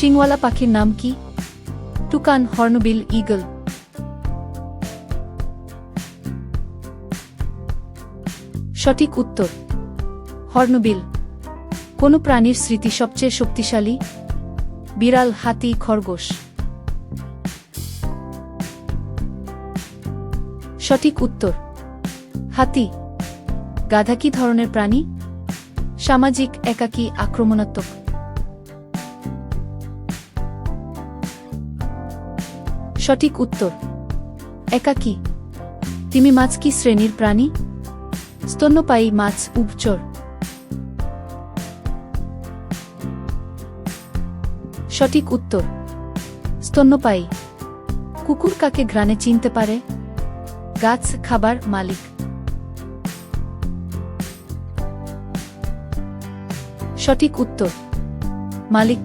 শিংওয়ালা পাখির নাম কি? টুকান হর্নবিল ঈগল সঠিক উত্তর, হর্নবিল। কোন প্রাণীর স্মৃতি সবচেয়ে শক্তিশালী? বিড়াল, হাতি, খরগোশ। সঠিক উত্তর, হাতি। গাধা কি ধরনের প্রাণী? সামাজিক, একাকী, আক্রমণাত্মক। সঠিক উত্তর। একাকী। তিমি মাছ কি শ্রেণির প্রাণী? স্তন্যপায়ী মাছ উভচর সঠিক উত্তর। স্তন্যপায়ী। কুকুর কাকে ঘ্রাণে চিনতে পারে? গাছ, খাবার, মালিক। সঠিক উত্তর। মালিক